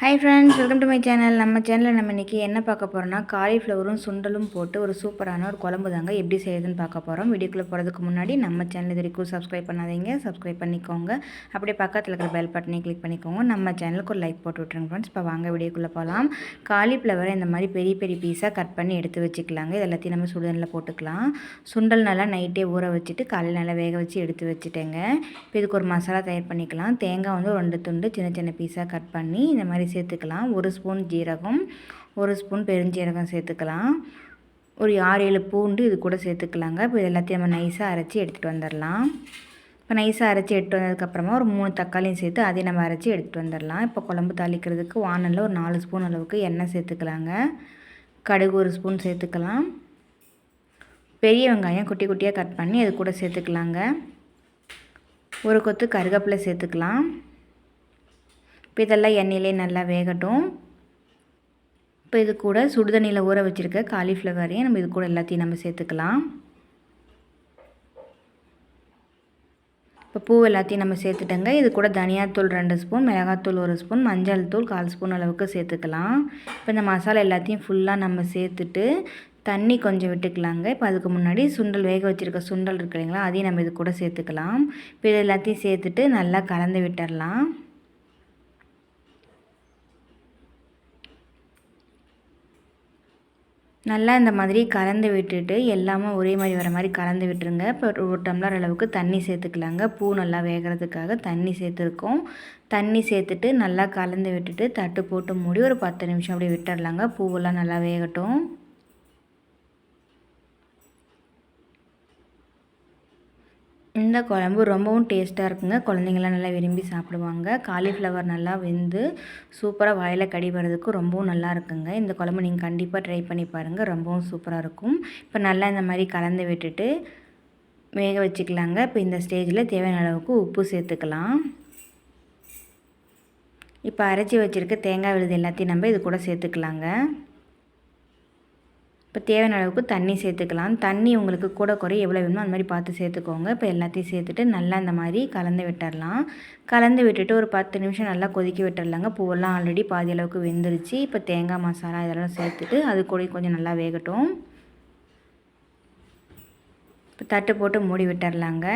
Hi friends welcome to my channel நம்ம சேனலில் நம்ம இன்றைக்கி என்ன பார்க்க போகிறோம்னா காலிஃப்ளவரும் சுண்டலும் போட்டு ஒரு சூப்பரான ஒரு குழம்பு தாங்க எப்படி செய்யுதுன்னு பார்க்க போகிறோம் வீடியோக்குள்ளே போகிறதுக்கு முன்னாடி நம்ம சேனல் இது வரைக்கும் சப்ஸ்கிரைப் பண்ணாதீங்க. சப்ஸ்கிரைப் பண்ணிக்கோங்க. அப்படியே பக்கத்தில் இருக்கிற பெல் பட்டனை கிளிக் பண்ணிக்கோங்க. நம்ம சேனலுக்கு ஒரு லைக் போட்டு விட்ருங்க ஃப்ரெண்ட்ஸ் இப்போ வாங்க வீடியோக்குள்ளே போகலாம் காலிஃப்ளவரை இந்த மாதிரி பெரிய பெரிய பீஸாக கட் பண்ணி எடுத்து வச்சுக்கலாங்க. இது எல்லாத்தையும் நம்ம சுடுதண்ணில் போட்டுக்கலாம். சுண்டல் நல்லா நைட்டே ஊற வச்சுட்டு காலையில் நல்லா வேக வச்சு எடுத்து வச்சுட்டேங்க. இப்போ இதுக்கு ஒரு மசாலா தயார் பண்ணிக்கலாம். தேங்காய் வந்து ரெண்டு துண்டு சின்ன சின்ன பீஸாக கட் பண்ணி இந்த மாதிரி மாதிரி சேர்த்துக்கலாம். ஒரு ஸ்பூன் ஜீரகம் ஒரு ஸ்பூன் பெருஞ்சீரகம் சேர்த்துக்கலாம். ஒரு ஆறு ஏழு பூண்டு இது கூட சேர்த்துக்கலாங்க. இப்போ இது எல்லாத்தையும் நம்ம நைஸாக அரைச்சி எடுத்துகிட்டு வந்துடலாம். இப்போ நைஸாக அரைச்சி எடுத்து வந்ததுக்கப்புறமா ஒரு மூணு தக்காளியும் சேர்த்து அதையும் நம்ம அரைச்சி எடுத்துகிட்டு வந்துடலாம். இப்போ குழம்பு தாளிக்கிறதுக்கு வானலில் ஒரு நாலு ஸ்பூன் அளவுக்கு எண்ணெய் சேர்த்துக்கலாங்க. கடுகு ஒரு ஸ்பூன் சேர்த்துக்கலாம். பெரிய வெங்காயம் குட்டி குட்டியாக கட் பண்ணி அது கூட சேர்த்துக்கலாங்க. ஒரு கொத்து கருவேப்பிலை சேர்த்துக்கலாம். இப்போ இதெல்லாம் எண்ணெயிலே நல்லா வேகட்டும். இப்போ இது கூட சுடுதண்ணியில் ஊற வச்சுருக்க காலிஃப்ளவரையும் நம்ம இது கூட எல்லாத்தையும் நம்ம சேர்த்துக்கலாம். இப்போ பூ எல்லாத்தையும் நம்ம சேர்த்துட்டோங்க. இது கூட தனியாத்தூள் ரெண்டு ஸ்பூன் மிளகாத்தூள் ஒரு ஸ்பூன் மஞ்சள் தூள் கால் ஸ்பூன் அளவுக்கு சேர்த்துக்கலாம். இப்போ இந்த மசாலா எல்லாத்தையும் ஃபுல்லாக நம்ம சேர்த்துட்டு தண்ணி கொஞ்சம் விட்டுக்கலாங்க. இப்போ அதுக்கு முன்னாடி சுண்டல் வேக வச்சுருக்க சுண்டல் இருக்கு இல்லைங்களா அதையும் நம்ம இது கூட சேர்த்துக்கலாம். இப்போ இது எல்லாத்தையும் சேர்த்துட்டு நல்லா கலந்து விட்டுடலாம் நல்லா இந்த மாதிரி கலந்து விட்டுட்டு எல்லாமே ஒரே மாதிரி வர மாதிரி கலந்து விட்டுருங்க. இப்போ ஒரு டம்ளர் அளவுக்கு தண்ணி சேர்த்துக்கலாங்க. பூ நல்லா வேகிறதுக்காக தண்ணி சேர்த்துருக்கோம். தண்ணி சேர்த்துட்டு நல்லா கலந்து விட்டுட்டு தட்டு போட்டு மூடி ஒரு பத்து நிமிஷம் அப்படியே விட்டுடலாங்க பூவெல்லாம் நல்லா வேகட்டும். இந்த குழம்பு ரொம்பவும் டேஸ்ட்டாக இருக்குங்க. குழந்தைங்களாம் நல்லா விரும்பி சாப்பிடுவாங்க. காலிஃப்ளவர் நல்லா வெந்து சூப்பராக வாயில் கடி வர்றதுக்கு ரொம்பவும் நல்லா இருக்குங்க. இந்த குழம்பு நீங்கள் கண்டிப்பாக ட்ரை பண்ணி பாருங்கள் ரொம்பவும் சூப்பராக இருக்கும். இப்போ நல்லா இந்த மாதிரி கலந்து விட்டுட்டு வேக வச்சுக்கலாங்க. இப்போ இந்த ஸ்டேஜில் தேவையான அளவுக்கு உப்பு சேர்த்துக்கலாம். இப்போ அரைச்சி வச்சுருக்க தேங்காய் விழுது எல்லாத்தையும் நம்ம இது கூட சேர்த்துக்கலாங்க. இப்போ தேவையான அளவுக்கு தண்ணி சேர்த்துக்கலாம். தண்ணி உங்களுக்கு கூட குறை எவ்வளோ வேணுமோ அந்த மாதிரி பார்த்து சேர்த்துக்கோங்க. இப்போ எல்லாத்தையும் சேர்த்துட்டு நல்லா இந்த மாதிரி கலந்து விட்டுடலாம் கலந்து விட்டுட்டு ஒரு பத்து நிமிஷம் நல்லா கொதிக்க விட்டுடலாங்க பூவெல்லாம் ஆல்ரெடி பாதி அளவுக்கு வெந்துருச்சு. இப்போ தேங்காய் மசாலா இதெல்லாம் சேர்த்துட்டு அது கூட கொஞ்சம் நல்லா வேகட்டும். இப்போ தட்டு போட்டு மூடி விட்டுடலாங்க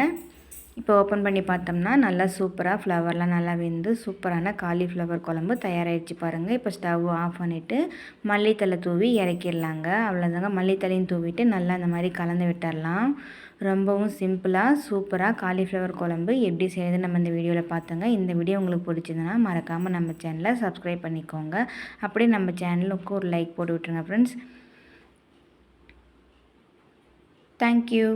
இப்போ ஓப்பன் பண்ணி பார்த்தோம்னா நல்லா சூப்பராக ஃப்ளவர்லாம் நல்லா வெந்து சூப்பரான காலிஃப்ளவர் குழம்பு தயாராகிடுச்சு பாருங்கள் இப்போ ஸ்டவ் ஆஃப் பண்ணிவிட்டு மல்லித்தலை தூவி இறக்கிடலாங்க. அவ்வளோதாங்க மல்லித்தலையும் தூவிட்டு நல்லா அந்த மாதிரி கலந்து விட்டுடலாம். ரொம்பவும் சிம்பிளாக சூப்பராக காலிஃப்ளவர் குழம்பு எப்படி செய்யுது நம்ம இந்த வீடியோவில் பார்த்தோங்க இந்த வீடியோ உங்களுக்கு பிடிச்சிருந்தனா மறக்காமல் நம்ம சேனலை சப்ஸ்கிரைப் பண்ணிக்கோங்க. அப்படியே நம்ம சேனலுக்கு ஒரு லைக் போட்டு விட்டுருங்க ஃப்ரெண்ட்ஸ் தேங்க்யூ